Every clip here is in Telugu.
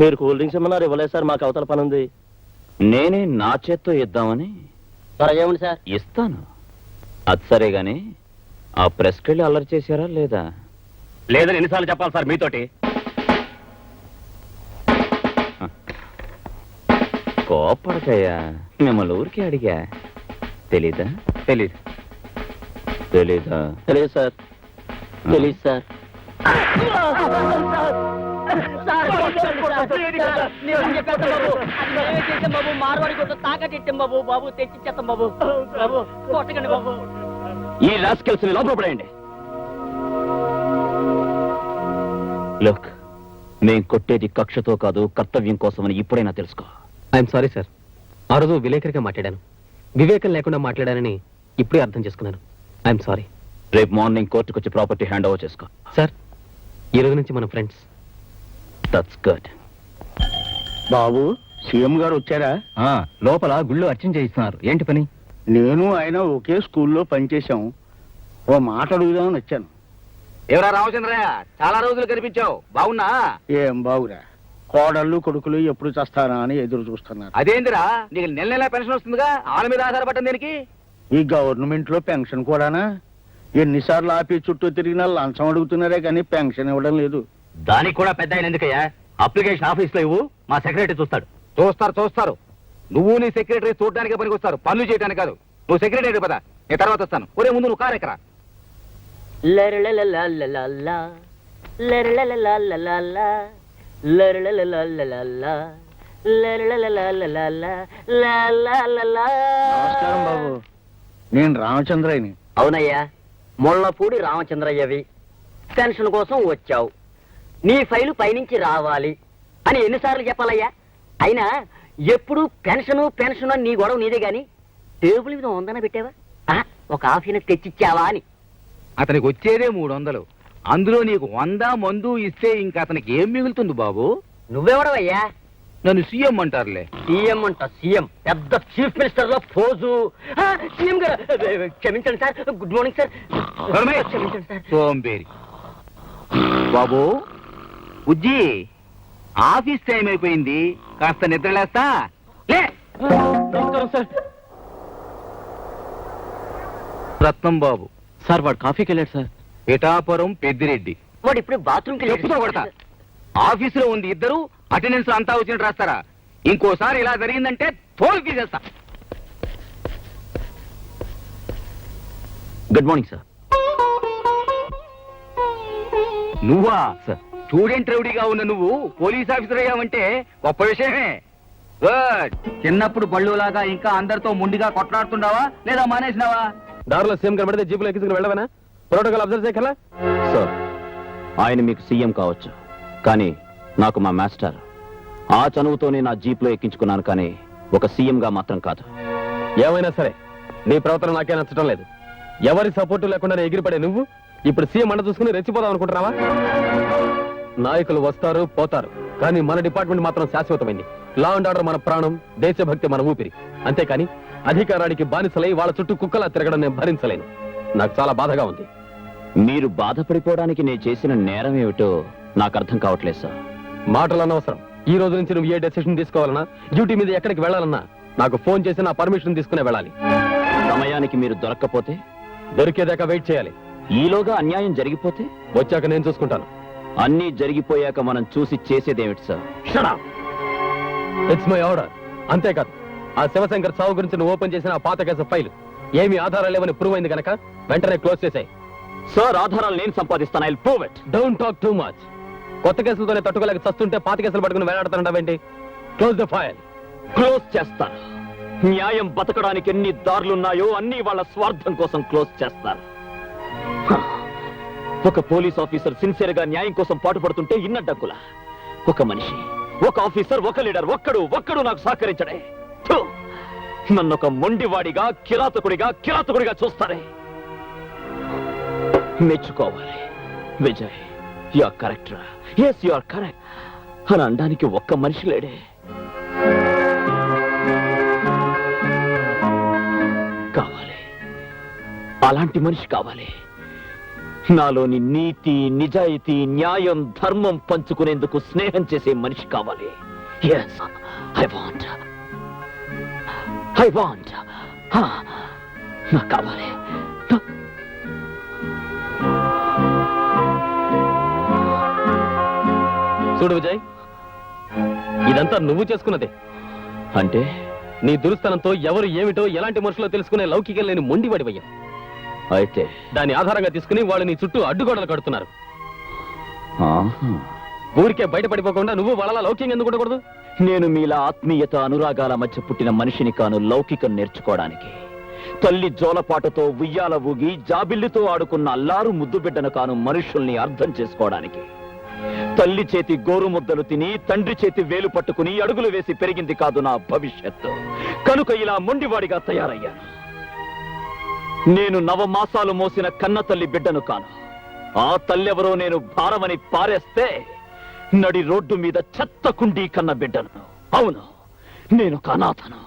మీరు కూల్ డ్రింక్స్ ఇమ్మన్నారు ఇవ్వలేదు సార్ మాకు అవతల పని ఉంది. నేనే నా చేత్తో ఇద్దామని ఏమండి సార్? ఇస్తాను. అది సరే గాని ఆ ప్రెస్కెళ్ళి అల్లరి చేశారా లేదా? లేదని ఎన్నిసార్లు చెప్పాలి సార్ మీతోటి. కోపడకయ్యా మిమ్మల్ని ఊరికి అడిగా. తెలీదా? తెలీదు. తెలీదా? తెలియదు సార్. తెలియదు సార్. బాబు మార్వాడి కొట్టు బాబు బాబు తెచ్చిచ్చేస్తాం బాబు బాబు కొట్టకండి బాబు ఈ రాస్కెల్స్ లోపల పడేయండి లుక్ మేం కొట్టేది కక్షతో కాదు కర్తవ్యం కోసమని ఇప్పుడైనా తెలుసుకో ఐఎమ్ సారీ సార్ ఆ రోజు విలేకరిగా మాట్లాడాను వివేకం లేకుండా మాట్లాడానని ఇప్పుడే అర్థం చేసుకున్నాను ఐఎమ్ సారీ రేపు మార్నింగ్ కోర్టుకు వచ్చి ప్రాపర్టీ హ్యాండ్ ఓవర్ చేసుకో సార్ ఈ రోజు నుంచి మన ఫ్రెండ్స్ దట్స్ గుడ్ బాబు సీఎం గారు వచ్చారా? లోపల గుళ్ళు అర్చన చేయిస్తున్నారు. ఏంటి పని? నేను ఆయన ఒకే స్కూల్లో పనిచేశాం. ఓ మాట అడుగుదామని వచ్చాను. ఎవరా రామచంద్రయ్య చాలా రోజులు కనిపించావు. బాగున్నా? ఏం బాగురా కోడళ్ళు కొడుకులు ఎప్పుడు చస్తానా అని ఎదురు చూస్తున్నారు. అదేందిరా? నీకు నెల నెల పెన్షన్ వస్తుందిగా? వాళ్ళ మీద ఆధారపడ్డం దీనికి? ఈ గవర్నమెంట్లో పెన్షన్ కూడానా? ఎన్నిసార్లు ఆఫీస్ చుట్టూ తిరిగినా లంచం అడుగుతున్నారే కానీ పెన్షన్ ఇవ్వడం లేదు. దానికి కూడా పెద్ద ఆయన ఎందుకయ్యా? అప్లికేషన్ ఆఫీస్లో ఇవ్వు మా సెక్రటరీ చూస్తాడు. చూస్తారు చూస్తారు. నువ్వు నీ సెక్రటరీ చూడడానికి పనికి వస్తారు పనులు చేయడానికి కాదు. నువ్వు సెక్రటరీ పద నేను తర్వాత వస్తాను. ఒరే ముందు నువ్వు కారు ఎక్కరా లరళలలలలలా, లరళలలలలలా, లరళలలలలలా, లరళలలలలలా, లలలలా. నమస్కారం బాబు. నేను రామచంద్రయ్యని. అవునయ్యా. ముళ్ళపూడి రామచంద్రయ్యవి. పెన్షన్ కోసం వచ్చావు. నీ ఫైలు పైనుంచి రావాలి అని ఎన్నిసార్లు చెప్పాలయ్యా? అయినా ఎప్పుడు పెన్షను పెన్షన్ అని నీ గొడవ నీదే గాని టేబుల్ మీద ఉందన పెట్టావా? ఒక ఆఫీని తెచ్చిచ్చావా అని. అతనికి వచ్చేదే మూడు వందలు అందులో నీకు వంద మందు ఇస్తే ఇంకా అతనికి ఏం మిగులుతుంది బాబు? నువ్వెవడవయ్యా? నన్ను సీఎం అంటారులే. సీఎం అంట సీఎం. పెద్ద చీఫ్ మినిస్టర్లో సీఎం గారు క్షమించండి సార్. Good morning sir. క్షమించండి సార్. సోంబేరి. బాబు ఉజ్జి ఆఫీస్ టైం అయిపోయింది. కాస్త నిద్రలేస్తా లే! రత్నం బాబు. సార్ వాడు కాఫీకి వెళ్ళాడు సార్. పిఠాపురం పెద్దిరెడ్డి. వాడు ఇప్పుడు బాత్రూమ్కి చెప్పుతో కొడతా. ఆఫీసులో ఉంది ఇద్దరు అటెండెన్స్ అంతా వచ్చినట్టు రాస్తారా? ఇంకోసారి ఇలా జరిగిందంటే తోలు తీసేస్తా. Good morning sir. నువ్వా? సార్. స్టూడెంట్ రౌడీగా ఉన్న నువ్వు పోలీస్ ఆఫీసర్ అయ్యావంటే గొప్ప విషయమే. గుడ్. చిన్నప్పుడు బళ్ళులాగా ఇంకా అందరితో ముండిగా కొట్లాడుతుండవా లేదా మానేసినావా? దారిలో సీఎం కనబడితే జీపులో ఎక్కించుకుని వెళ్ళవనా? ప్రోటోకాల్ అబ్జర్వ్ చేయగల సార్ ఆయన మీకు సీఎం కావచ్చు. కానీ నాకు మా మాస్టర్ ఆ చనువుతోనే నా జీప్లో ఎక్కించుకున్నాను కానీ ఒక సీఎంగా మాత్రం కాదు. ఏమైనా సరే నీ ప్రవర్తన నాకే నచ్చడం లేదు. ఎవరి సపోర్టు లేకుండా ఎగిరిపడే నువ్వు ఇప్పుడు సీఎం అండ చూసుకుని రెచ్చిపోదాం అనుకుంటున్నావా? నాయకులు వస్తారు పోతారు. కానీ మన డిపార్ట్మెంట్ మాత్రం శాశ్వతమైంది. లా అండ్ ఆర్డర్ మన ప్రాణం దేశభక్తి మన ఊపిరి. అంతేకాని అధికారానికి బానిసలై వాళ్ళ చుట్టూ కుక్కలా తిరగడం నేను భరించలేను. నాకు చాలా బాధగా ఉంది. మీరు బాధపడిపోవడానికి నేను చేసిన నేరం ఏమిటో నాకు అర్థం కావట్లేదు సార్. మాటలు అనవసరం ఈ రోజు నుంచి నువ్వు ఏ డెసిషన్ తీసుకోవాలన్నా డ్యూటీ మీద ఎక్కడికి వెళ్ళాలన్నా నాకు ఫోన్ చేసి నా పర్మిషన్ తీసుకునే వెళ్ళాలి. సమయానికి మీరు దొరక్కపోతే? దొరికేదాకా వెయిట్ చేయాలి. ఈలోగా అన్యాయం జరిగిపోతే? వచ్చాక నేను చూసుకుంటాను. అన్నీ జరిగిపోయాక మనం చూసి చేసేదేమిటి సార్? ఇట్స్ మై ఆర్డర్ అంతేకాదు ఆ శివశంకర్ సావు గురించి నువ్వు ఓపెన్ చేసిన ఆ పాత కేసు ఫైల్. ఏమీ ఆధారాలు లేవని ప్రూవ్ అయింది కనుక వెంటనే క్లోజ్ చేసాయి. సార్ ఆధారాలు నేను సంపాదిస్తాను. I prove it don't talk too much కొత్త కేసులతోనే తట్టుకోలేక చస్తుంటే పాత కేసులు పట్టుకుని వేలాడుతానంటావేంటి క్లోజ్ ద ఫైల్ క్లోజ్ చేస్తాను. న్యాయం బతకడానికి ఎన్ని దారులున్నాయో అన్ని వాళ్ళ స్వార్థం కోసం క్లోజ్ చేస్తారు. ఒక పోలీస్ ఆఫీసర్ సిన్సియర్గా న్యాయం కోసం పాటుపడుతుంటే ఇన్న డగ్గుల ఒక మనిషి ఒక ఆఫీసర్ ఒక లీడర్ ఒక్కడు ఒక్కడు నాకు సహకరించడే. థు. నన్ను ఒక మొండివాడిగా కిరాతకుడిగా కిరాతకుడిగా చూస్తారే. మెచ్చుకోవాలి. Vijay you are correct yes you are correct అని అనడానికి ఒక్క మనిషి లేడే. కావాలి. అలాంటి మనిషి కావాలి. నాలోని నీతి నిజాయితీ న్యాయం ధర్మం పంచుకునేందుకు స్నేహం చేసే మనిషి కావాలి. ఐ వాంట్ ఐ వాంట్ నాకు కావాలి. చూడు విజయ్ ఇదంతా నువ్వు చేసుకున్నదే. అంటే నీ దురుస్తనంతో ఎవరు ఏమిటో ఎలాంటి మనుషులో తెలుసుకునే లౌకికం లేని మొండివాడివయ్యా. అయితే. దాని ఆధారంగా తీసుకుని వాళ్ళు నీ చుట్టూ అడ్డుగోడలు కడుతున్నారు. ఊరికే బయటపడిపోకుండా నువ్వు వాళ్ళ లౌక్యం ఎందుకు ఉండకూడదు? నేను మీలా ఆత్మీయత అనురాగాల మధ్య పుట్టిన మనిషిని కాను లౌకికం నేర్చుకోవడానికి. తల్లి జోలపాటతో ఉయ్యాల ఊగి జాబిల్లితో ఆడుకున్న అల్లారు ముద్దు బిడ్డను కాను మనుషుల్ని అర్థం చేసుకోవడానికి. తల్లి చేతి గోరు ముద్దలు తిని తండ్రి చేతి వేలు పట్టుకుని అడుగులు వేసి పెరిగింది కాదు నా భవిష్యత్తు. కనుక ఇలా మొండివాడిగా తయారయ్యాను. నేను నవమాసాలు మోసిన కన్న తల్లి బిడ్డను కాను. ఆ తల్లెవరో నేను భారమని పారేస్తే నడి రోడ్డు మీద చెత్త కుండీ కన్న బిడ్డను. అవును నేను కనాథను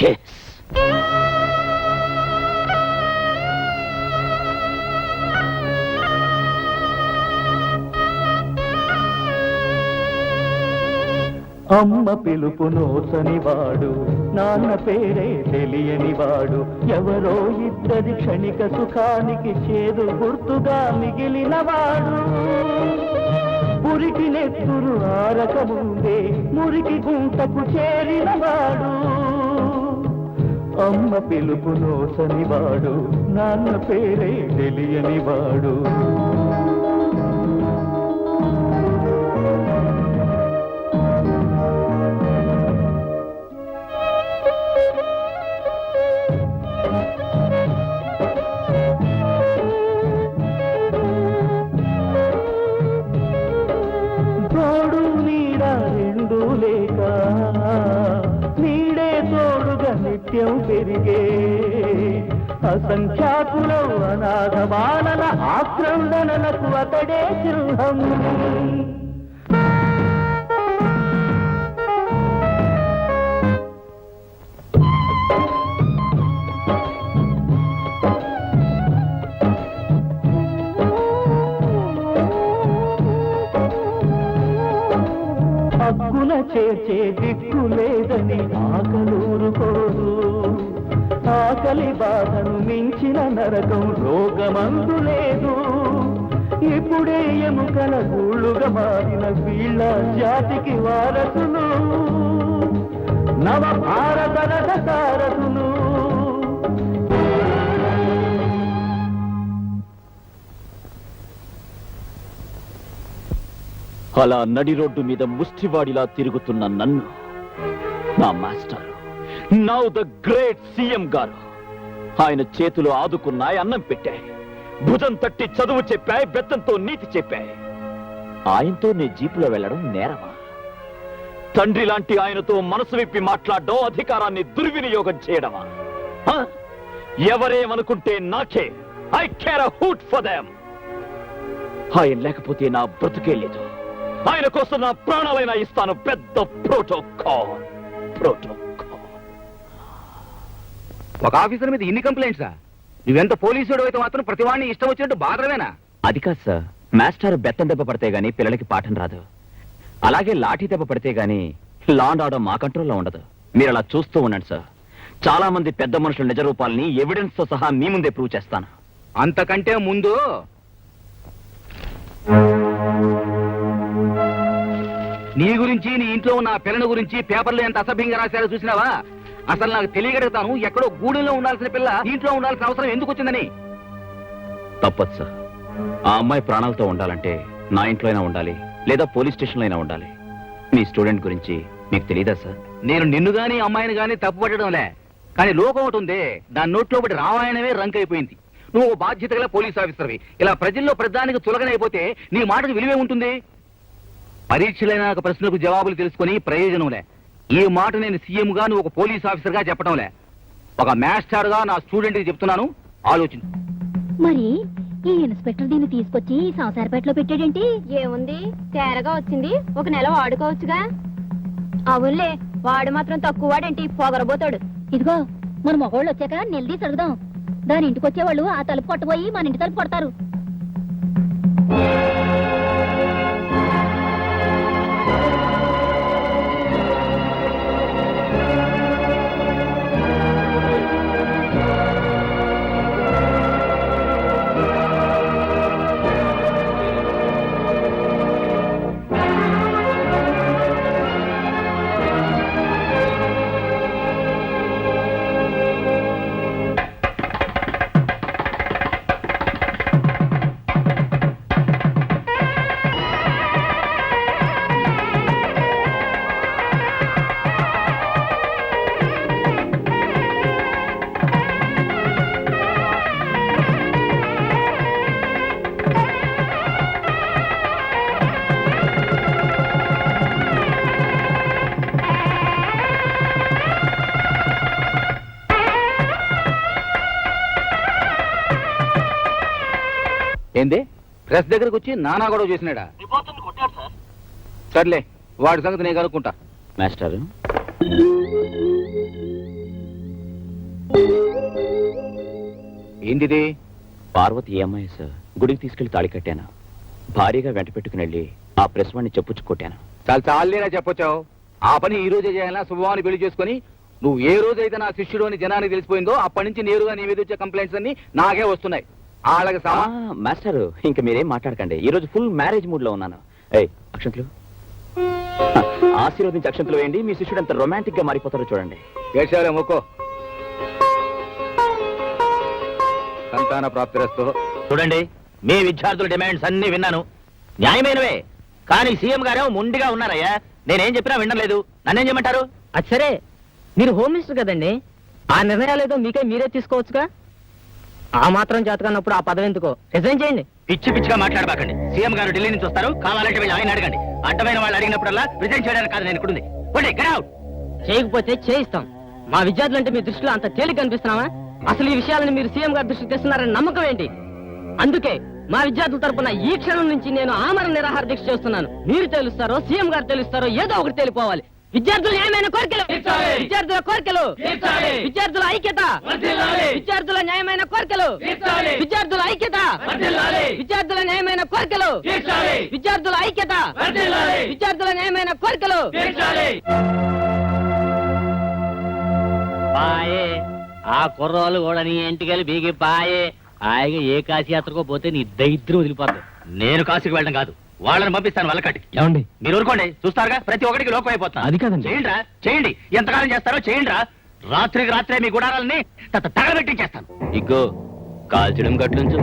కేస్ అమ్మ పిలుపు నోసనివాడు నాన్న పేరే తెలియనివాడు. ఎవరో ఇద్దరి క్షణిక సుఖానికి చేదు గుర్తుగా మిగిలినవాడు. మురికి నెత్తురు ఆరక ముందే మురికి గుంటకు చేరినవాడు. అమ్మ పిలుపు నోసనివాడు నాన్న పేరే తెలియని అసంఖ్యాకుల అనాథ బాలల ఆక్రందనలకు అతడే సింహం. హక్కున చేర్చే దిక్కు లేదని ఆకలూరుకోరు. ఆకలి బాధను మించిన నరకం రోగమందు లేదు. ఇప్పుడే ఎముకల గూళ్ళుగా మారిన వీళ్ళ జాతికి వారసులు. నవ భారత రథ సారథులు. అలా నడి రోడ్డు మీద ముష్టివాడిలా తిరుగుతున్న నన్ను నా master now the great CM గారు ఆయన చేతులు ఆదుకున్నాయి అన్నం పెట్టాయి భుజం తట్టి చదువు చెప్పాయి బెత్తంతో నీతి చెప్పాయి. ఆయనతో నీ జీపులో వెళ్ళడం నేరమా? తండ్రి లాంటి ఆయనతో మనసు విప్పి మాట్లాడడం అధికారాన్ని దుర్వినియోగం చేయడమా? ఎవరేమనుకుంటే నాకే I care hoot for them ఆయన లేకపోతే నా బ్రతుకే లేదు. ఆయన కోసం నా ప్రాణాలైనా ఇస్తాను పెద్ద ప్రోటోకాల్ ప్రోటో ఒక ఆఫీసర్ మీద ఇన్ని కంప్లైంట్సా నువ్వెంత పోలీసుడు అయితే మాత్రం ప్రతి వాడిని ఇష్టం వచ్చినట్టు బాధవేనా అది కాదు సార్. మాస్టర్ బెత్తం దెబ్బ పడితే గానీ పిల్లలకి పాఠం రాదు. అలాగే లాఠీ దెబ్బ పడితే గానీ లాండ్ ఆర్డర్ మా కంట్రోల్లో ఉండదు. మీరు అలా చూస్తూ ఉండండి సార్. చాలా మంది పెద్ద మనుషుల నిజ రూపాలని ఎవిడెన్స్తో సహా మీ ముందే ప్రూవ్ చేస్తాను. అంతకంటే ముందు నీ గురించి నీ ఇంట్లో ఉన్న ఆ పిల్లని గురించి పేపర్లో ఎంత అసభ్యంగా రాశారో చూసినావా? అసలు నాకు తెలియగలుగుతాను ఎక్కడో గూడెంలో ఉండాల్సిన పిల్ల ఇంట్లో ఉండాల్సిన అవసరం ఎందుకు వచ్చిందని. తప్పదు సార్. ఆ అమ్మాయి ప్రాణాలతో ఉండాలంటే నా ఇంట్లో అయినా ఉండాలి లేదా పోలీస్ స్టేషన్లో అయినా ఉండాలి. మీ స్టూడెంట్ గురించి మీకు తెలియదా సార్? నేను నిన్ను గాని అమ్మాయిని గాని తప్పు పట్టడంలే. కానీ లోకం ఒకటి ఉంది దాని నోట్లో ఒకటి రామాయణమే రంక్ అయిపోయింది నువ్వు బాధ్యత గల పోలీస్ ఆఫీసర్వి. ఇలా ప్రజల్లో ప్రధానికి చులకనైపోతే నీ మాటకు విలువే ఉంటుంది? పరీక్షలైన ప్రశ్నలకు జవాబులు తెలుసుకొని ప్రయోజనంలే ఈ మాట నేను సీఎం గా నువ్వు ఒక పోలీస్ ఆఫీసర్గా చెప్పడంలే ఒక మాస్టర్గా నా స్టూడెంట్కి చెప్తున్నాను. ఆలోచించు. మరి ఈ ఇన్స్పెక్టర్ దీన్ని తీసుకొచ్చి సంసారపేటలో పెట్టాడేంటి? ఏముంది? తేరగా వచ్చింది. ఒక నెల వాడుకోవచ్చుగా. అవునులే వాడు మాత్రం తక్కువ వాడేంటి పొగరబోతాడు. ఇదిగో మన మగవాళ్ళు వచ్చాక నిలదీసి అడుగుదాం దాని ఇంటికి వచ్చేవాళ్ళు ఆ తలుపు కొట్టబోయి మన ఇంటి తలుపు కొడతారు ఏంది? ప్రెస్ దగ్గరకు వచ్చి నానా గొడవ చేసినాడా? సర్లే వాడి సంగతి నేను కనుక్కుంటా. మాస్టర్. ఏంటిది? పార్వతి ఏమయ్య సార్ గుడికి తీసుకెళ్ళి తాళి కట్టాను. భారీగా వెంట పెట్టుకుని వెళ్ళి ఆ ప్రెస్ వాడిని చెప్పుచ్చు కొట్టాను చాలా చాలేనా చెప్పొచ్చావు? ఆ పని ఈ రోజే చేయాలా శుభవాన్ని పెళ్ళి చేసుకొని నువ్వు ఏ రోజైతే నా శిష్యుడు అని జనానికి తెలిసిపోయిందో అప్పటి నుంచి నేరుగా నీ మీద వచ్చే కంప్లైంట్స్ అన్ని నాకే వస్తున్నాయి. వాళ్ళకి ఆ, సమా మాస్టర్ ఇంక మీరేం మాట్లాడకండి. ఈ రోజు ఫుల్ మ్యారేజ్ మూడ్లో ఉన్నాను. ఏయ్ అక్షంతలు. ఆశీర్వదించి అక్షంతలు వేయండి. మీ శిష్యుడు ఎంత రొమాంటిక్గా మారిపోతారో చూడండి. మొక్కో. సంతాన ప్రాప్తిరస్తు. చూడండి మీ విద్యార్థుల డిమాండ్స్ అన్ని విన్నాను. న్యాయమైనవే. కానీ సీఎం గారేమో ముండిగా ఉన్నారయ్యా. నేనేం చెప్పినా వినలేదు. నన్నేం చేయమంటారు? అది సరే మీరు హోమ్ మినిస్టర్ కదండి. ఆ నిర్ణయాలు ఏదో మీకే మీరే తీసుకోవచ్చుగా? ఆ మాత్రం చేతకన్నప్పుడు ఆ పదవి ఎందుకో? రిజైన్ చేయండి. పిచ్చి పిచ్చిగా మాట్లాడబాకండి. సీఎం గారు ఢిల్లీ నుంచి వస్తారు. కావాలంటే వెళ్ళి ఆయన అడగండి. అడ్డమైన వాళ్ళు అడిగినప్పుడల్లా రిజైన్ చేయడానికి కాదు నేను ఇక్కడుంది. చేయకపోతే చేయిస్తాం. మా విద్యార్థులు అంటే మీ దృష్టిలో అంత తేలిక అనిపిస్తున్నావా? అసలు ఈ విషయాలను మీరు సీఎం గారి దృష్టికి తెస్తున్నారని నమ్మకం ఏంటి? అందుకే మా విద్యార్థుల తరపున ఈ క్షణం నుంచి నేను ఆమరణ నిరాహార దీక్ష చేస్తున్నాను. మీరు తెలుస్తారో సీఎం గారు తెలుస్తారో ఏదో ఒకటి తెలిపోవాలి. విద్యార్థులు న్యాయమైన కోరికలు. విద్యార్థుల కోరికలు. విద్యార్థుల ఐక్యత. విద్యార్థుల న్యాయమైన కోరికలు. విద్యార్థుల ఐక్యత. విద్యార్థుల న్యాయమైన కోరికలు. విద్యార్థుల ఐక్యత. విద్యార్థుల న్యాయమైన కోరికలు. పాయే ఆ కుర్రోళ్ళు కూడా నీ ఇంటికి బీగి పాయే హాయిగా ఏ కాశీ యాత్రకో పోతే నీ దరిద్రం వదిలిపోద్దు. నేను కాశీకి వెళ్ళడం కాదు. వాళ్ళని పంపిస్తాను వాళ్ళకటి ఏమండి? మీరు ఊరుకోండి. చూస్తారుగా? ప్రతి ఒక్కడికి లోకం అయిపోతున్నా అది కాదండి. చేయండి రా చేయండి. ఎంతకాలం చేస్తారో చేయండి రా రాత్రికి రాత్రే మీ గుడారాలని తగలబెట్టించేస్తాను. ఇగ్గో కాల్చడం గట్లుంచు.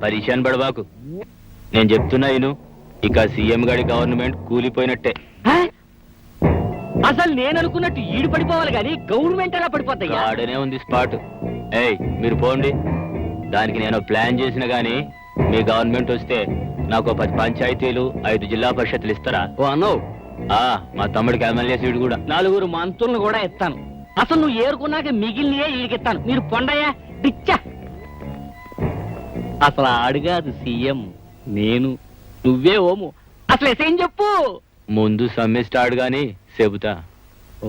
పరిశాన్ పడబాకు నేను చెప్తున్నా ఇను. ఇక సీఎం గారి గవర్నమెంట్ కూలిపోయినట్టే. అసలు నేను అనుకున్నట్టు ఈడు పడిపోవాలి కానీ గవర్నమెంట్ ఎలా పడిపోతాయ్యా? ఆడనే ఉంది స్పాట్. ఏయ్ మీరు పోండి. దానికి నేను ప్లాన్ చేసిన గానీ మీ గవర్నమెంట్ వస్తే నాకు పది పంచాయతీలు ఐదు జిల్లా పరిషత్తులు ఇస్తారా? ఓ అన్నో. ఆ మా తమ్ముడికి ఎమ్మెల్యే సీటు కూడా. నలుగురు మంత్రులను కూడా ఇస్తాను. అసలు నువ్వు ఏరుకున్నాక మిగిలినయే ఈడికిస్తాను. మీరు పొండయ్యా పిచ్చా. అసలు ఆడుగాదు సీఎం. నేను. నువ్వే ఓము. అసలు ఎసేం చెప్పు? ముందు సమ్మె స్టార్ట్ గాని చెబుతా. ఓ.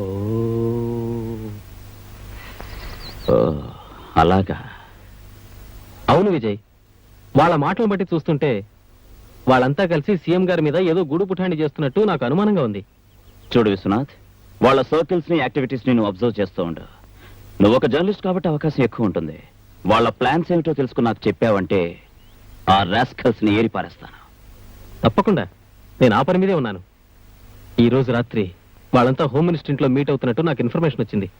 ఓ, అలాగా. అవును విజయ్. వాళ్ళ మాటలు బట్టి చూస్తుంటే వాళ్ళంతా కలిసి సీఎం గారి మీద ఏదో గూడు పుఠాండి చేస్తున్నట్టు నాకు అనుమానంగా ఉంది. చూడు విశ్వనాథ్ వాళ్ళ సర్కిల్స్ని యాక్టివిటీస్ని నువ్వు అబ్జర్వ్ చేస్తూ ఉండు. నువ్వు ఒక జర్నలిస్ట్ కాబట్టి అవకాశం ఎక్కువ ఉంటుంది. వాళ్ళ ప్లాన్స్ ఏమిటో తెలుసుకుని నాకు చెప్పావంటే ఆ రాస్కల్స్ని ఏరి పారేస్తాను. తప్పకుండా. నేను ఆ పని మీదే ఉన్నాను. ఈ రోజు రాత్రి వాళ్ళంతా హోమ్ మినిస్టర్ ఇంట్లో మీట్ అవుతున్నట్టు నాకు ఇన్ఫర్మేషన్ వచ్చింది.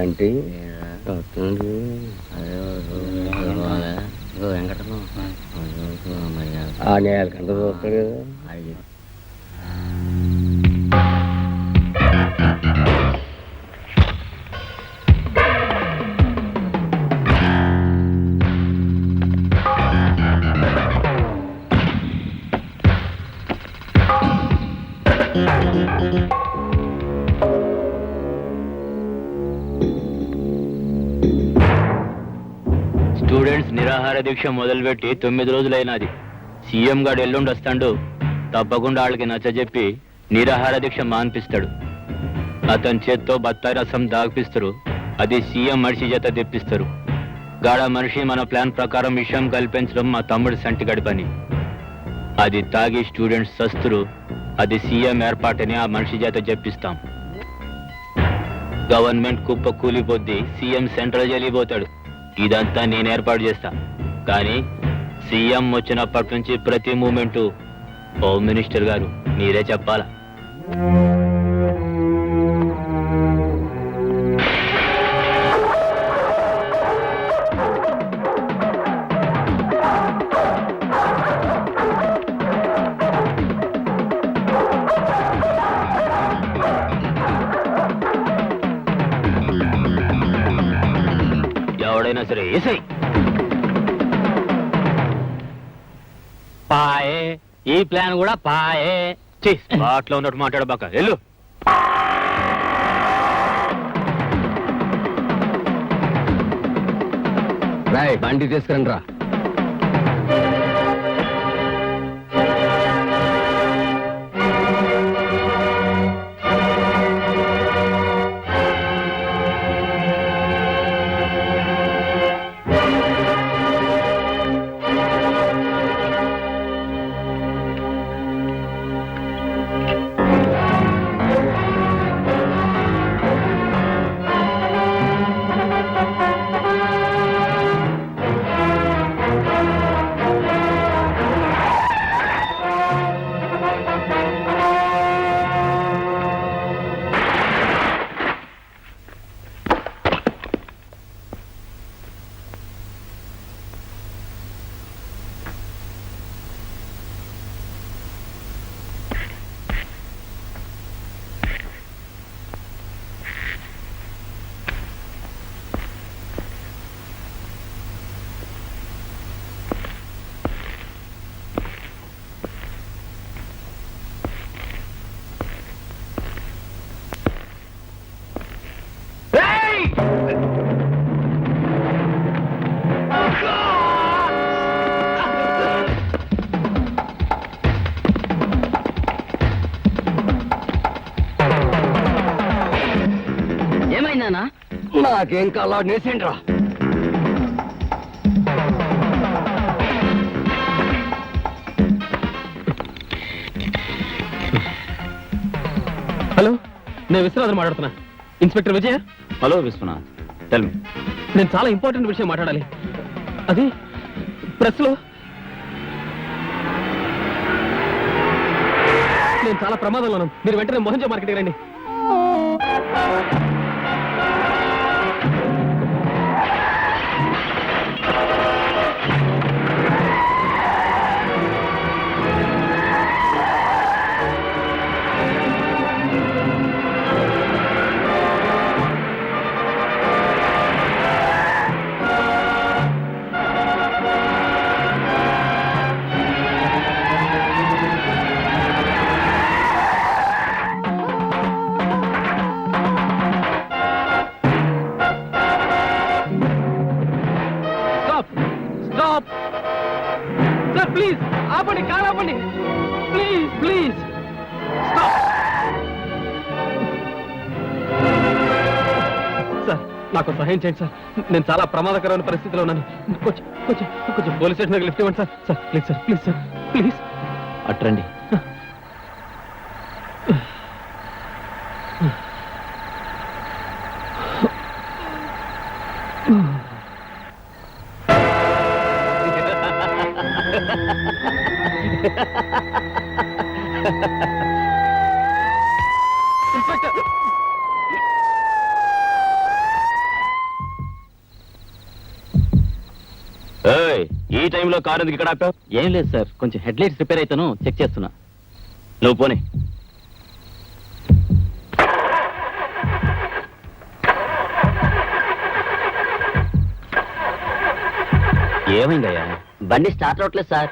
ఏంటంటే ఆ నేల కంట చూస్తాడు కదా Thank you. స్టూడెంట్స్ నిరాహార దీక్ష మొదలుపెట్టి తొమ్మిది రోజులైనది. సీఎం గారు ఎల్లుండి వస్తాడు. తప్పకుండా వాళ్ళకి నచ్చజెప్పి నిరాహార దీక్ష మాన్పిస్తాడు. అతని చేత్తో బత్తాయి రసం దాగిపిస్తారు. అది సీఎం మనిషి చేత తెప్పిస్తారు. గాడ మనిషి మన ప్లాన్ ప్రకారం విషయం కల్పించడం మా తమ్ముడు సంటిగడి పని. అది తాగి స్టూడెంట్స్ సస్తురు అది సీఎం ఏర్పాటని ఆ మనిషి చేత చెప్పిస్తాం. గవర్నమెంట్ కుప్ప కూలిపోద్ది. సీఎం సెంట్రల్ జైలిపోతాడు ఇదంతా నేను ఏర్పాటు చేస్తా. కానీ సీఎం వచ్చినప్పటి నుంచి ప్రతి మూమెంటు హోమ్ మినిస్టర్ గారు మీరే చెప్పాలా? ప్లాన్ కూడా పాయే. బాట్లో ఉన్నట్టు మాట్లాడబాక వెళ్ళు. బండి తీసుకురండి రా నాకేం కాలా నేసిండ్రా హలో నేను విశ్వనాథన్ మాట్లాడుతున్నా. Inspector Vijaya? Hello Viswanath tell me నేను చాలా ఇంపార్టెంట్ విషయం మాట్లాడాలి. అది ప్రెస్లో నేను చాలా ప్రమాదంలో ఉన్నాను మీరు వెంటనే మోహన్జా మార్కెట్కి రండి. నాకు సహాయం చేయండి సార్. నేను చాలా ప్రమాదకరమైన పరిస్థితిలో ఉన్నాను. కొంచెం కొంచెం కొంచెం పోలీస్ స్టేషన్ దగ్గర లిఫ్ట్ ఇవ్వండి sir. Sir please sir please sir please. అట్రండి. Car ఎందుకు ఇక్కడ ఆపావు? ఏం లేదు సార్ కొంచెం హెడ్ లైట్స్ రిపేర్ అయితేను చెక్ చేస్తున్నా. నువ్వు పోనీ. ఏమైందయ్యా? బండి స్టార్ట్ అవట్లేదు సార్.